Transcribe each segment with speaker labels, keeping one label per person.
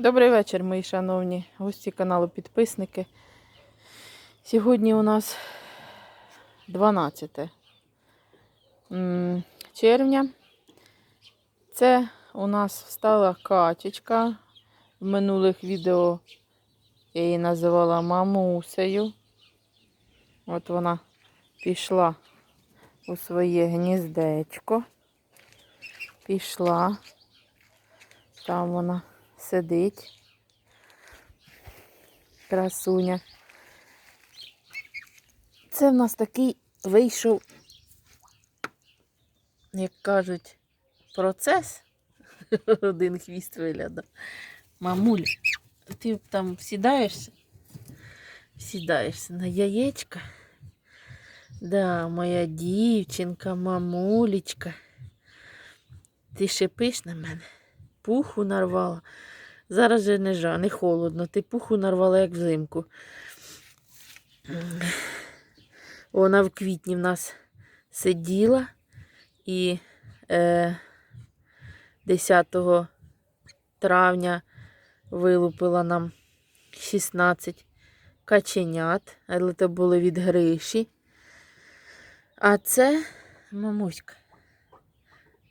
Speaker 1: Добрий вечір, мої шановні гості каналу підписники. Сьогодні у нас 12 червня. Це у нас встала качечка. В минулих відео я її називала мамусею. От вона пішла у своє гніздечко. Пішла. Там вона сидить. Красуня. Це в нас такий вийшов, як кажуть, процес. Один хвіст виглядав. Мамуль, ти там сідаєшся? Сідаєшся на яєчка. Да, моя дівчинка, мамулечка. Ти шипиш на мене? Пуху нарвала. Зараз же не жа, не холодно. Ти пуху нарвала, як взимку. Вона в квітні в нас сиділа і е, 10 травня вилупила нам 16 каченят, але то були від гриші. А це мамуська,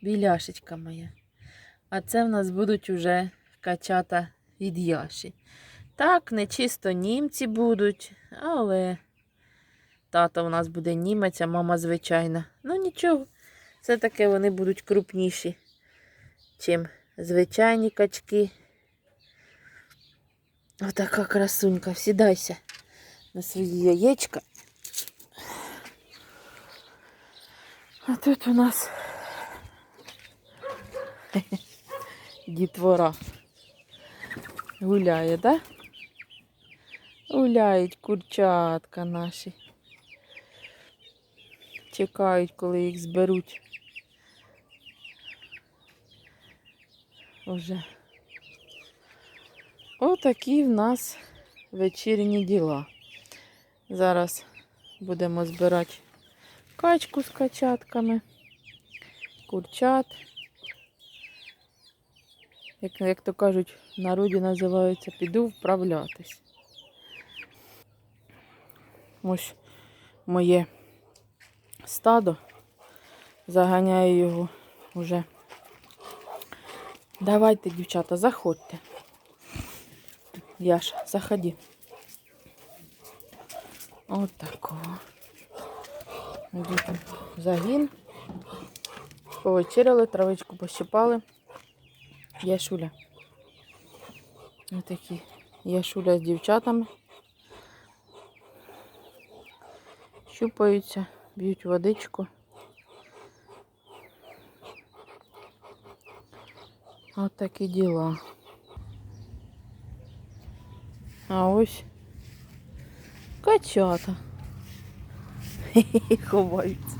Speaker 1: біляшечка моя. А це в нас будуть уже качата від Яші. Так, не чисто німці будуть, але тато в нас буде німець, а мама звичайна. Ну нічого, все-таки вони будуть крупніші, чим звичайні качки. Отака красунька. Сідайся на свої яєчка. А тут у нас дітвора гуляє, да? Гуляють курчатка наші. Чекають, коли їх зберуть. Уже. Отакі в нас вечірні діла. Зараз будемо збирати качку з качатками, курчат. Як, як то кажуть, в народі називаються піду вправлятись. Ось моє стадо. Заганяю його вже. Давайте, дівчата, заходьте. Яша, заходи. От такого. Загін. Повечеряли, травичку пощипали. Яшуля. Ось такі Яшуля з дівчатами. Щупаються, б'ють водичку. От такі діла. А ось качата. Ховаються.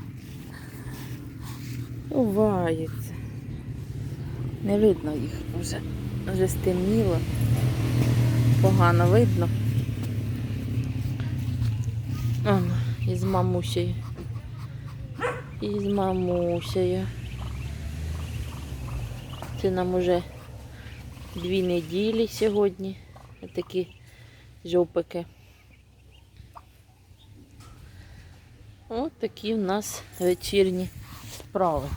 Speaker 1: Ховаються. Не видно їх вже. Вже стемніло. Погано видно. Ано, із мамусею. Із мамусею. Це нам уже дві неділі сьогодні. Такі жопики. Ось такі в нас вечірні справи.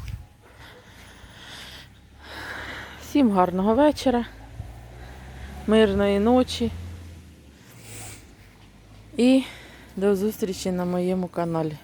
Speaker 1: Всім гарного вечора, мирної ночі і до зустрічі на моєму каналі.